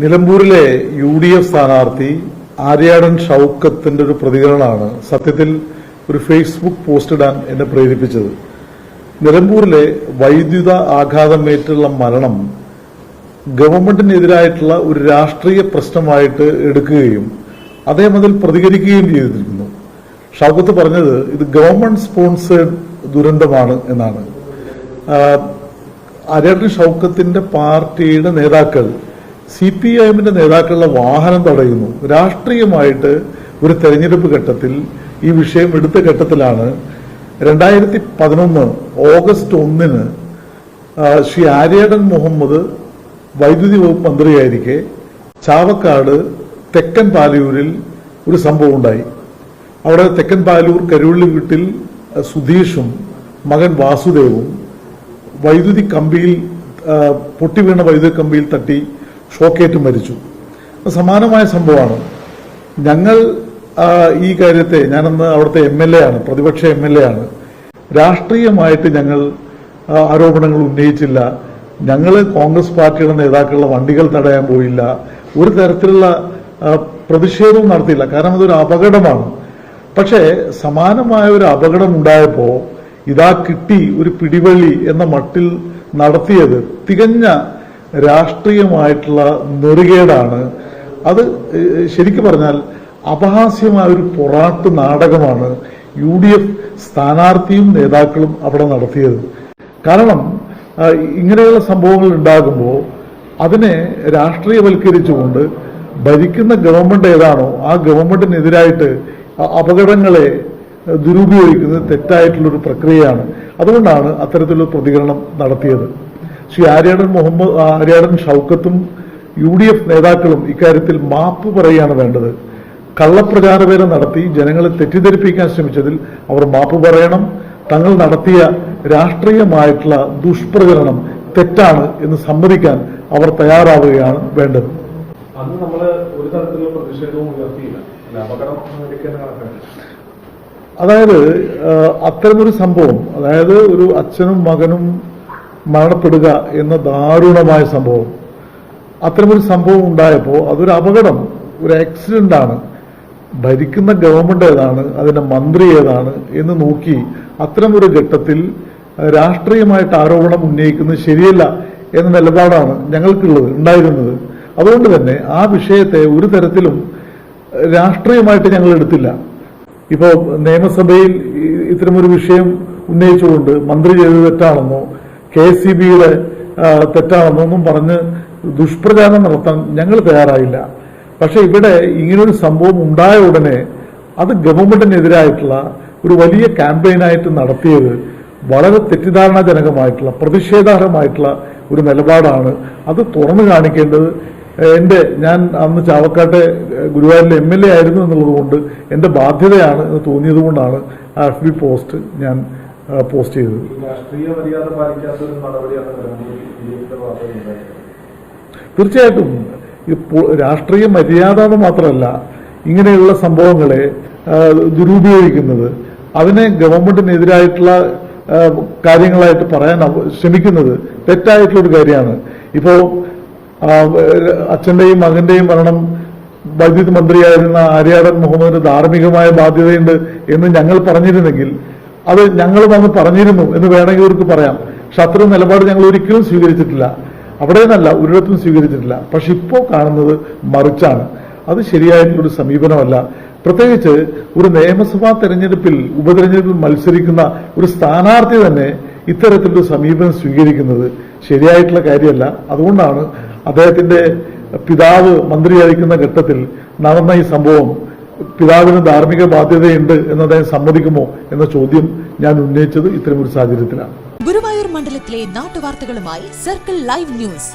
നിലമ്പൂരിലെ U D F സ്ഥാനാർത്ഥി ആര്യാടൻ ഷൌക്കത്തിന്റെ ഒരു പ്രതികരണമാണ് സത്യത്തിൽ ഒരു ഫേസ്ബുക്ക് പോസ്റ്റ് ഇടാൻ എന്നെ പ്രേരിപ്പിച്ചത്. നിലമ്പൂരിലെ വൈദ്യുത ആഘാതമേറ്റുള്ള മരണം ഗവൺമെന്റിനെതിരായിട്ടുള്ള ഒരു രാഷ്ട്രീയ പ്രശ്നമായിട്ട് എടുക്കുകയും അദ്ദേഹം അതിൽ പ്രതികരിക്കുകയും ചെയ്തിരിക്കുന്നു. ഷൗക്കത്ത് പറഞ്ഞത് ഇത് ഗവൺമെന്റ് സ്പോൺസേഡ് ദുരന്തമാണ് എന്നാണ്. ആര്യാടൻ ഷൗക്കത്തിന്റെ പാർട്ടിയുടെ നേതാക്കൾ സി പി ഐ നേതാക്കളുടെ വാഹനം തടയുന്നു. രാഷ്ട്രീയമായിട്ട് ഒരു തെരഞ്ഞെടുപ്പ് ഘട്ടത്തിൽ ഈ വിഷയം എടുത്ത ഘട്ടത്തിലാണ് രണ്ടായിരത്തി പതിനൊന്ന് ഓഗസ്റ്റ് ഒന്നിന് ശ്രീ ആര്യാടൻ മുഹമ്മദ് വൈദ്യുതി വകുപ്പ് മന്ത്രിയായിരിക്കെ ചാവക്കാട് തെക്കൻ പാലൂരിൽ ഒരു സംഭവം ഉണ്ടായി. അവിടെ തെക്കൻ പാലൂർ കരുവള്ളി വീട്ടിൽ സുധീഷും മകൻ വാസുദേവും വൈദ്യുതി കമ്പിയിൽ പൊട്ടി വീണ വൈദ്യുതി കമ്പിയിൽ തട്ടി ഷോക്കേറ്റ് മരിച്ചു. സമാനമായ സംഭവമാണ്. ഞങ്ങൾ ഈ കാര്യത്തെ ഞാനന്ന് അവിടുത്തെ എം എൽ എ ആണ് പ്രതിപക്ഷ എം എൽ എ ആണ്. രാഷ്ട്രീയമായിട്ട് ഞങ്ങൾ ആരോപണങ്ങൾ ഉന്നയിച്ചില്ല. ഞങ്ങൾ കോൺഗ്രസ് പാർട്ടിയുടെ നേതാക്കളുടെ വണ്ടികൾ തടയാൻ പോയില്ല. ഒരു തരത്തിലുള്ള പ്രതിഷേധവും നടത്തിയില്ല. കാരണം അതൊരു അപകടമാണ്. പക്ഷേ സമാനമായ ഒരു അപകടം ഉണ്ടായപ്പോൾ ഇതാ കിട്ടി ഒരു പിടിവള്ളി എന്ന മട്ടിൽ നടത്തിയത് തികഞ്ഞ രാഷ്ട്രീയമായിട്ടുള്ള നെറുകേടാണ്. അത് ശരിക്കു പറഞ്ഞാൽ അപഹാസ്യമായ ഒരു പൊറാട്ട് നാടകമാണ് യു ഡി എഫ് സ്ഥാനാർത്ഥിയും നേതാക്കളും അവിടെ നടത്തിയത്. കാരണം ഇങ്ങനെയുള്ള സംഭവങ്ങൾ ഉണ്ടാകുമ്പോൾ അതിനെ രാഷ്ട്രീയവൽക്കരിച്ചുകൊണ്ട് ഭരിക്കുന്ന ഗവൺമെന്റ് ഏതാണോ ആ ഗവൺമെന്റിനെതിരായിട്ട് അപകടങ്ങളെ ദുരുപയോഗിക്കുന്നത് തെറ്റായിട്ടുള്ളൊരു പ്രക്രിയയാണ്. അതുകൊണ്ടാണ് അത്തരത്തിലുള്ള പ്രതികരണം നടത്തിയത്. ശ്രീ ആര്യാടൻ മുഹമ്മദ് ആര്യാടൻ ഷൗക്കത്തും യു ഡി എഫ് നേതാക്കളും ഇക്കാര്യത്തിൽ മാപ്പ് പറയുകയാണ് വേണ്ടത്. കള്ളപ്രചാരവേല നടത്തി ജനങ്ങളെ തെറ്റിദ്ധരിപ്പിക്കാൻ ശ്രമിച്ചതിൽ അവർ മാപ്പ് പറയണം. തങ്ങൾ നടത്തിയ രാഷ്ട്രീയമായിട്ടുള്ള ദുഷ്പ്രചരണം തെറ്റാണ് എന്ന് സമ്മതിക്കാൻ അവർ തയ്യാറാവുകയാണ് വേണ്ടത്. അന്ന് നമ്മൾ ഒരു തരത്തിലുള്ള പ്രതിഷേധവും ഉയർത്തിയില്ല. അല്ല അപകടം അതായത് അത്തരമൊരു സംഭവം അതായത് ഒരു അച്ഛനും മകനും മരണപ്പെടുക എന്ന ദാരുണമായ സംഭവം. അത്തരമൊരു സംഭവം ഉണ്ടായപ്പോൾ അതൊരു അപകടം ഒരു ആക്സിഡന്റ് ആണ് ഭരിക്കുന്ന ഗവൺമെന്റ് ഏതാണ് അതിന്റെ മന്ത്രി ഏതാണ് എന്ന് നോക്കി അത്തരമൊരു ഘട്ടത്തിൽ രാഷ്ട്രീയമായിട്ട് ആരോപണം ഉന്നയിക്കുന്നത് ശരിയല്ല എന്ന നിലപാടാണ് ഞങ്ങൾക്കുള്ളത് ഉണ്ടായിരുന്നത്. അതുകൊണ്ട് തന്നെ ആ വിഷയത്തെ ഒരു തരത്തിലും രാഷ്ട്രീയമായിട്ട് ഞങ്ങൾ എടുത്തില്ല. ഇപ്പോൾ നിയമസഭയിൽ ഇത്തരമൊരു വിഷയം ഉന്നയിച്ചുകൊണ്ട് മന്ത്രി ചെയ്തത് തെറ്റാണെന്നോ കെ സി ബിയുടെ തെറ്റാണെന്നൊന്നും പറഞ്ഞ് ദുഷ്പ്രചാരണം നടത്താൻ ഞങ്ങൾ തയ്യാറായില്ല. പക്ഷെ ഇവിടെ ഇങ്ങനൊരു സംഭവം ഉണ്ടായ ഉടനെ അത് ഗവൺമെന്റിനെതിരായിട്ടുള്ള ഒരു വലിയ ക്യാമ്പയിനായിട്ട് നടത്തിയത് വളരെ തെറ്റിദ്ധാരണാജനകമായിട്ടുള്ള പ്രതിഷേധാർഹമായിട്ടുള്ള ഒരു നിലപാടാണ്. അത് തുറന്നു കാണിക്കേണ്ടത് എന്റെ ഞാൻ അന്ന് ചാവക്കാട്ടെ ഗുരുവായൂരിലെ എം എൽ എ ആയിരുന്നു എന്നുള്ളത് കൊണ്ട് എന്റെ ബാധ്യതയാണ് എന്ന് തോന്നിയത് കൊണ്ടാണ് ആ എഫ് ബി പോസ്റ്റ് ഞാൻ പോസ്റ്റ് ചെയ്തത് തീർച്ചയായിട്ടും രാഷ്ട്രീയ മര്യാദ എന്ന് മാത്രമല്ല ഇങ്ങനെയുള്ള സംഭവങ്ങളെ ദുരുപയോഗിക്കുന്നത് അതിനെ ഗവൺമെന്റിനെതിരായിട്ടുള്ള കാര്യങ്ങളായിട്ട് പറയാൻ ശ്രമിക്കുന്നത് തെറ്റായിട്ടുള്ള ഒരു കാര്യമാണ്. ഇപ്പോ അച്ഛന്റെയും മകന്റെയും മരണം വൈദ്യുതി മന്ത്രിയായിരുന്ന ആര്യാടൻ മുഹമ്മദിന് ധാർമ്മികമായ ബാധ്യതയുണ്ട് എന്ന് ഞങ്ങൾ പറഞ്ഞിരുന്നെങ്കിൽ അത് ഞങ്ങൾ വന്ന് പറഞ്ഞിരുന്നു എന്ന് വേണമെങ്കിൽ ഇവർക്ക് പറയാം. പക്ഷെ അത്തരം നിലപാട് ഞങ്ങൾ ഒരിക്കലും സ്വീകരിച്ചിട്ടില്ല. അവിടെ നിന്നല്ല ഒരിടത്തും സ്വീകരിച്ചിട്ടില്ല. പക്ഷെ ഇപ്പോൾ കാണുന്നത് മറിച്ചാണ്. അത് ശരിയായിട്ടുള്ളൊരു സമീപനമല്ല. പ്രത്യേകിച്ച് ഒരു നിയമസഭാ തെരഞ്ഞെടുപ്പിൽ ഉപതെരഞ്ഞെടുപ്പിൽ മത്സരിക്കുന്ന ഒരു സ്ഥാനാർത്ഥി തന്നെ ഇത്തരത്തിലൊരു സമീപനം സ്വീകരിക്കുന്നത് ശരിയായിട്ടുള്ള കാര്യമല്ല. അതുകൊണ്ടാണ് അദ്ദേഹത്തിന്റെ പിതാവ് മന്ത്രിയായിരിക്കുന്ന ഘട്ടത്തിൽ നടന്ന ഈ സംഭവം പിതാവിന് ധാർമ്മിക ബാധ്യതയുണ്ട് എന്ന് അദ്ദേഹം സമ്മതിക്കുമോ എന്ന ചോദ്യം ഞാൻ ഉന്നയിച്ചത് ഇത്തരമൊരു സാഹചര്യത്തിലാണ്. ഗുരുവായൂർ മണ്ഡലത്തിലെ നാട്ടുവാർത്തകളുമായി സർക്കിൾ ലൈവ് ന്യൂസ്.